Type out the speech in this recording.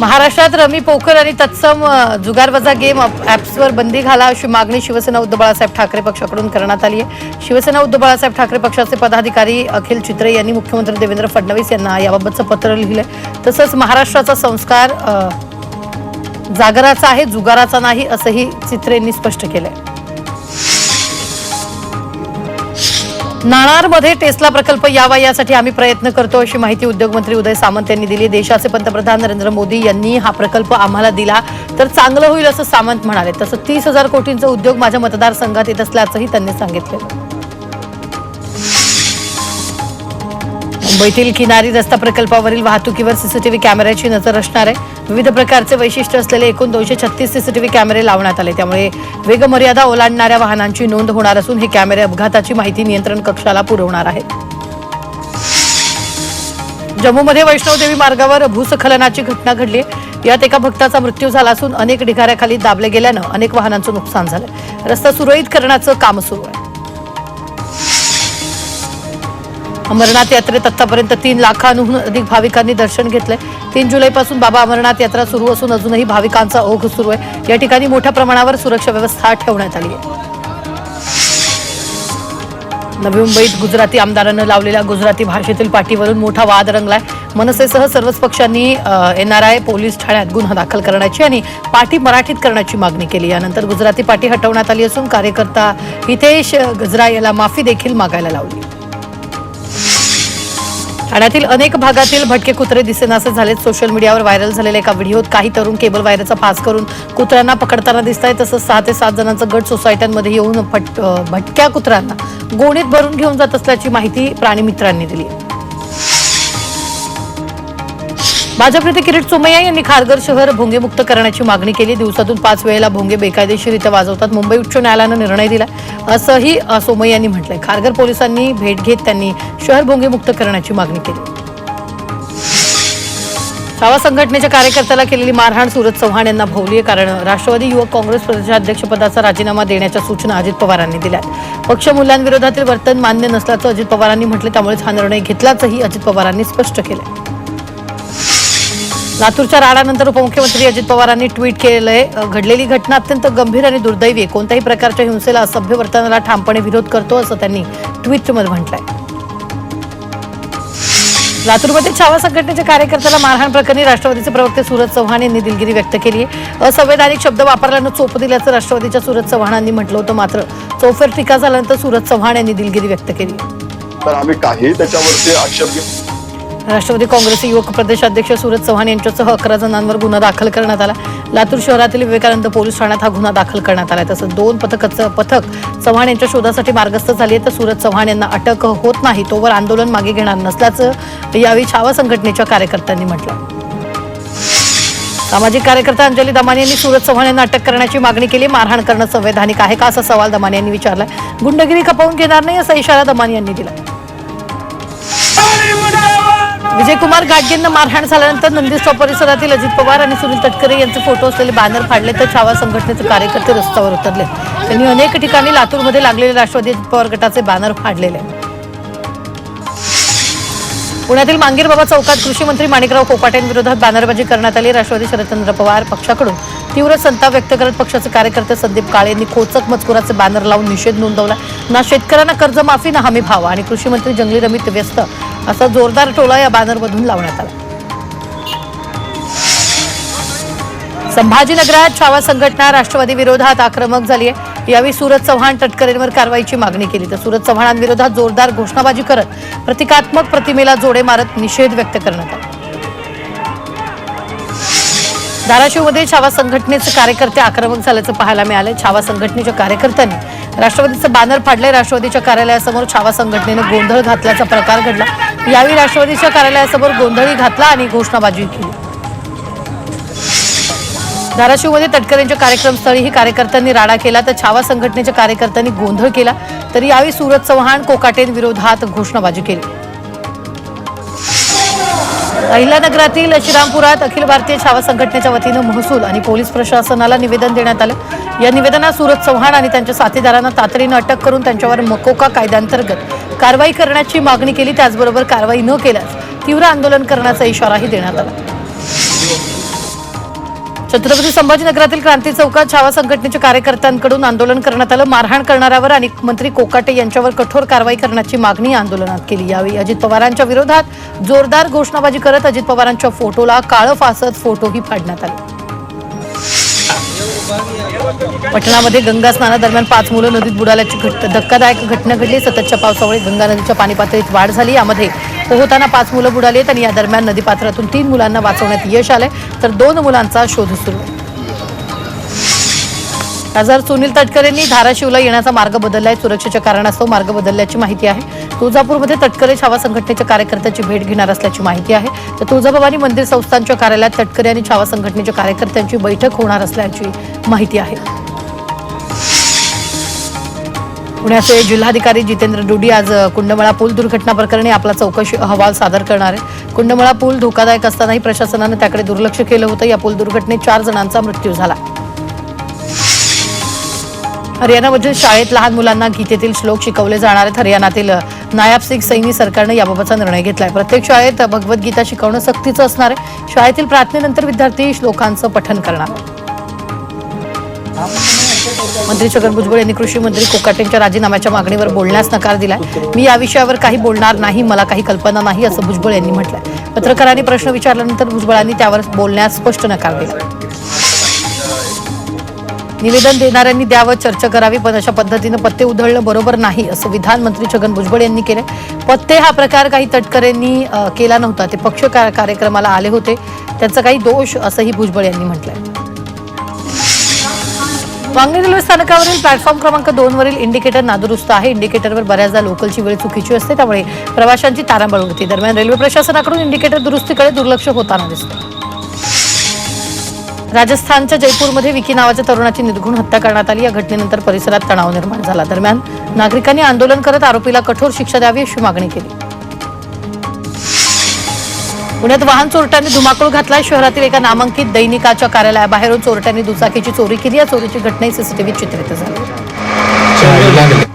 महाराष्ट्रात रमी पोखर आणि तत्सम जुगारवजा गेम ॲप्सवर बंदी घाला अशी मागणी शिवसेना उद्धव बाळासाहेब ठाकरे पक्षाकडून करण्यात आली आहे. शिवसेना उद्धव बाळासाहेब ठाकरे पक्षाचे पदाधिकारी अखिल चित्रे यांनी मुख्यमंत्री देवेंद्र फडणवीस यांना याबाबतचं पत्र लिहिलंय. तसंच महाराष्ट्राचा संस्कार जागराचा आहे जुगाराचा नाही असंही चित्रेंनी स्पष्ट केलंय. नाणारमध्ये टेस्ला प्रकल्प यावा यासाठी आम्ही प्रयत्न करतो अशी माहिती उद्योगमंत्री उदय सामंत यांनी दिली. देशाचे पंतप्रधान नरेंद्र मोदी यांनी हा प्रकल्प आम्हाला दिला. तर चांगलं होईल असं सामंत म्हणाले. तसं तीस हजार कोटींचा उद्योग माझ्या मतदारसंघात येत असल्याचंही त्यांनी सांगितलं. मुंबईतील किनारी रस्ता प्रकल्पावरील वाहतुकीवर सीसीटीव्ही कॅमेऱ्याची नजर असणार आहे. विविध प्रकारचे वैशिष्ट्य असलेले एकूण दोनशे छत्तीस सीसीटीव्ही कॅमेरे लावण्यात आले. त्यामुळे वेगमर्यादा ओलांडणाऱ्या वाहनांची नोंद होणार असून हे कॅमेरे अपघाताची माहिती नियंत्रण कक्षाला पुरवणार आहेत. जम्मूमध्ये वैष्णवदेवी मार्गावर भूस्खलनाची घटना घडली. यात एका भक्ताचा मृत्यू झाला असून अनेक ढिगाऱ्याखाली दाबले गेल्यानं अनेक वाहनांचं नुकसान झालं. रस्ता सुरळीत करण्याचं काम सुरू आहे. अमरनाथ यात्रेत आतापर्यंत तीन लाखांहून अधिक भाविकांनी दर्शन घेतलंय. तीन जुलैपासून बाबा अमरनाथ यात्रा सुरू असून अजूनही भाविकांचा ओघ सुरू आहे. या ठिकाणी मोठ्या प्रमाणावर सुरक्षा व्यवस्था ठेवण्यात आली आहे. नवी मुंबईत गुजराती आमदारानं लावलेल्या गुजराती भाषेतील पाठीवरून मोठा वाद रंगलाय. मनसेसह सर्वच पक्षांनी एनआरआय पोलीस ठाण्यात गुन्हा दाखल करण्याची आणि पाठी मराठीत करण्याची मागणी केली. यानंतर गुजराती पाठी हटवण्यात आली असून कार्यकर्ता हितेश गजरा याला माफी देखील मागायला लावली. ठाण्यातील अनेक भागातील भटके कुत्रे दिसेनासे झालेत. सोशल मीडियावर व्हायरल झालेल्या एका व्हिडिओत काही तरुण केबल वायरचा फास करून कुत्र्यांना पकडताना दिसत आहे तसंच सहा ते सात जणांचा गट सोसायट्यांमध्ये येऊन भट भटक्या कुत्र्यांना गोणीत भरून घेऊन जात असल्याची माहिती प्राणीमित्रांनी दिली भाजप नेते किरीट सोमय्या यांनी खारघर शहर भोंगेमुक्त करण्याची मागणी केली. दिवसातून पाच वेळेला भोंगे बेकायदेशीरित्या वाजवतात. मुंबई उच्च न्यायालयानं निर्णय दिला असंही अ, सोमय्या यांनी म्हटलंय. खारघर पोलिसांनी भेट घेत त्यांनी शहर भोंगेमुक्त करण्याची मागणी केली. छावा संघटनेच्या कार्यकर्त्याला केलेली मारहाण सुरज चव्हाण यांना भोवली आहे कारण राष्ट्रवादी युवक काँग्रेस प्रदेशाध्यक्षपदाचा राजीनामा देण्याच्या सूचना अजित पवारांनी दिल्या पक्ष मूल्यांविरोधातील वर्तन मान्य नसल्याचं अजित पवारांनी म्हटलं त्यामुळेच हा निर्णय घेतल्याचंही अजित पवारांनी स्पष्ट केलं लातूरच्या राडानंतर उपमुख्यमंत्री अजित पवारांनी ट्विट केलंय. घडलेली घटना अत्यंत गंभीर आणि दुर्दैवी आहे. कोणत्याही प्रकारच्या हिंसेला असभ्य वर्तनाला ठामपणे विरोध करतो असं त्यांनी ट्विटमध्ये म्हटलंय. लातूरमध्ये छावा संघटनेच्या कार्यकर्त्याला मारहाण प्रकरणी राष्ट्रवादीचे प्रवक्ते सूरज चव्हाण यांनी दिलगिरी व्यक्त केली आहे असंवैधानिक शब्द वापरल्यानं चोप दिल्याचं राष्ट्रवादीच्या सूरज चव्हाणांनी म्हटलं होतं. मात्र चौफेर टीका झाल्यानंतर सूरज चव्हाण यांनी दिलगिरी व्यक्त केली तर आम्ही काही त्याच्यावरती आक्षेप घेत राष्ट्रवादी काँग्रेस युवक प्रदेशाध्यक्ष सूरज चव्हाण यांच्यासह अकरा जणांवर गुन्हा दाखल करण्यात आला. लातूर शहरातील विवेकानंद पोलीस ठाण्यात हा गुन्हा दाखल करण्यात आला. तसंच दोन पथकाचं पथक चव्हाण यांच्या शोधासाठी मार्गस्थ झाली आहे. तर सूरज चव्हाण यांना अटक होत नाही. तोवर आंदोलन मागे घेणार नसल्याचं यावेळी छावा संघटनेच्या कार्यकर्त्यांनी म्हटलं. सामाजिक कार्यकर्ता अंजली दमाने यांनी सूरज चव्हाण यांना अटक करण्याची मागणी केली. मारहाण करणं संवैधानिक आहे का? असा सवाल दमाने यांनी विचारलाय. गुंडगिरी खपवून घेणार नाही असा इशारा दमाने यांनी दिला विजयकुमार गाडगेंना मारहाण झाल्यानंतर नंदीस्टॉप परिसरातील अजित पवार आणि सुनील तटकरे यांचे फोटो असलेले बॅनर फाडले तर छावा संघटनेचे कार्यकर्ते रस्त्यावर उतरले. त्यांनी अनेक ठिकाणी लातूरमध्ये लागलेले राष्ट्रवादी अजित पवार गटाचे बॅनर फाडलेले. पुण्यातील मांगीरबाबा चौकात कृषी मंत्री माणिकराव कोकाटेंविरोधात बॅनरबाजी करण्यात आली. राष्ट्रवादी शरदचंद्र पवार पक्षाकडून तीव्र संताप व्यक्त करत पक्षाचे कार्यकर्ते संदीप काळे यांनी खोचक मजकुराचे बॅनर लावून निषेध नोंदवला. ना शेतकऱ्यांना कर्जमाफी ना हमी भाव. आणि कृषी मंत्री जंगली रमीत व्यस्त असा जोरदार टोला या बॅनरमधून लावण्यात आला. संभाजीनगरात छावा संघटना राष्ट्रवादी विरोधात आक्रमक झाली आहे. यावेळी सूरज चव्हाण तटकरेंवर कारवाईची मागणी केली. तर सूरज चव्हाणांविरोधात जोरदार घोषणाबाजी करत प्रतिकात्मक प्रतिमेला जोडे मारत निषेध व्यक्त करण्यात आला. धाराशिवमध्ये छावा संघटनेचे कार्यकर्ते आक्रमक झाल्याचं पाहायला मिळालं छावा संघटनेच्या कार्यकर्त्यांनी राष्ट्रवादीचं बॅनर फाडले राष्ट्रवादीच्या कार्यालयासमोर छावा संघटनेनं गोंधळ घातल्याचा प्रकार घडला. यावेळी राष्ट्रवादीच्या कार्यालयासमोर गोंधळी घातला आणि घोषणाबाजी केली. धाराशिवमध्ये तटकरेंच्या कार्यक्रमस्थळीही कार्यकर्त्यांनी राडा केला तर छावा संघटनेच्या कार्यकर्त्यांनी गोंधळ केला. तर यावेळी सूरज चव्हाण कोकाटेंविरोधात घोषणाबाजी केली. अहिल्यानगरातील श्रीरामपुरात अखिल भारतीय छावा संघटनेच्या वतीनं महसूल आणि पोलीस प्रशासनाला निवेदन देण्यात आलं. या निवेदनात सूरज चव्हाण आणि त्यांच्या साथीदारांना तातडीनं अटक करून त्यांच्यावर मकोका कायद्याअंतर्गत कारवाई करण्याची मागणी केली. त्याचबरोबर कारवाई न केल्यास तीव्र आंदोलन करण्याचा इशाराही देण्यात आला. छत्रपती संभाजीनगरातील क्रांती चौकात छावा संघटनेच्या कार्यकर्त्यांकडून आंदोलन करण्यात आलं. मारहाण करणाऱ्यावर आणि मंत्री कोकाटे यांच्यावर कठोर कारवाई करण्याची मागणी आंदोलनात केली. यावेळी अजित पवारांच्या विरोधात जोरदार घोषणाबाजी करत अजित पवारांच्या फोटोला काळं फासत फोटोही फाडण्यात आले. पटणामध्ये गंगा स्नानादरम्यान पाच मुलं नदीत बुडाल्याची घट धक्कादायक घटना घडली. सततच्या पावसामुळे गंगा नदीच्या पाणी पातळीत वाढ झाली. यामध्ये पोहताना पाच मुलं बुडाली आहेत आणि या दरम्यान नदीपात्रातून तीन मुलांना वाचवण्यात यश आलंय. तर दोन मुलांचा शोध सुरू आहे. खासदार सुनील तटकरेंनी धाराशिवला येण्याचा मार्ग बदललाय. सुरक्षेच्या कारणास्तव मार्ग बदलल्याची माहिती आहे. तुळजापूरमध्ये तटकरे छावा संघटनेच्या कार्यकर्त्याची भेट घेणार असल्याची माहिती आहे. तर तुळजाभवानी मंदिर संस्थांच्या कार्यालयात तटकरे आणि छावा संघटनेच्या कार्यकर्त्यांची बैठक होणार असल्याची माहिती आहे. पुण्याचे जिल्हाधिकारी जितेंद्र डुडी आज कुंडमळा पूल दुर्घटना प्रकरणी आपला चौकशी अहवाल सादर करणार आहे. कुंडमळा पूल धोकादायक असतानाही प्रशासनानं त्याकडे दुर्लक्ष केलं होतं. या पूल दुर्घटनेत चार जणांचा मृत्यू झाला. हरियाणामधील शाळेत लहान मुलांना गीतेतील श्लोक शिकवले जाणार आहेत. हरियाणातील नायाब सिंग सैनी सरकारनं याबाबतचा निर्णय घेतलाय. प्रत्येक शाळेत भगवद्गीता शिकवणं सक्तीचं असणार आहे. शाळेतील प्रार्थनेनंतर विद्यार्थी श्लोकांचं पठण करणार मंत्री छगन भुजबळ यांनी कृषी मंत्री कोकाटेंच्या राजीनाम्याच्या मागणीवर बोलण्यास नकार दिलाय. मी या विषयावर काही बोलणार नाही मला काही कल्पना नाही असं भुजबळ यांनी म्हटलंय. पत्रकारांनी प्रश्न विचारल्यानंतर भुजबळांनी त्यावर बोलण्यास स्पष्ट नकार दिला. निवेदन देणाऱ्यांनी द्यावं चर्चा करावी पण अशा पद्धतीनं पत्ते उधळणं बरोबर नाही असं विधान मंत्री छगन भुजबळ यांनी केलंय. पत्ते हा प्रकार काही तटकरेंनी केला नव्हता ते पक्ष का- कार्यक्रमाला आले होते त्यांचा काही दोष असंही भुजबळ यांनी म्हटलंय. वांगणी रेल्वे स्थानकावरील प्लॅटफॉर्म क्रमांक दोन वरील इंडिकेटर नादुरुस्त आहे. इंडिकेटरवर बऱ्याचदा लोकलची वेळ चुकीची असते त्यामुळे प्रवाशांची तारांबळ होती दरम्यान रेल्वे प्रशासनाकडून इंडिकेटर दुरुस्तीकडे दुर्लक्ष होताना दिसतं. राजस्थानच्या जयपूरमध्ये विकी नावाच्या तरुणाची निर्घुण हत्या करण्यात आली. या घटनेनंतर परिसरात तणाव निर्माण झाला. दरम्यान नागरिकांनी आंदोलन करत आरोपीला कठोर शिक्षा द्यावी अशी मागणी केली. पुण्यात वाहन चोरट्यांनी धुमाकूळ घातलाय. शहरातील एका नामांकित दैनिकाच्या कार्यालयाबाहेरून चोरट्यांनी दुचाकीची चोरी केली. या चोरीची घटना सीसीटीव्हीत चित्रित झाली.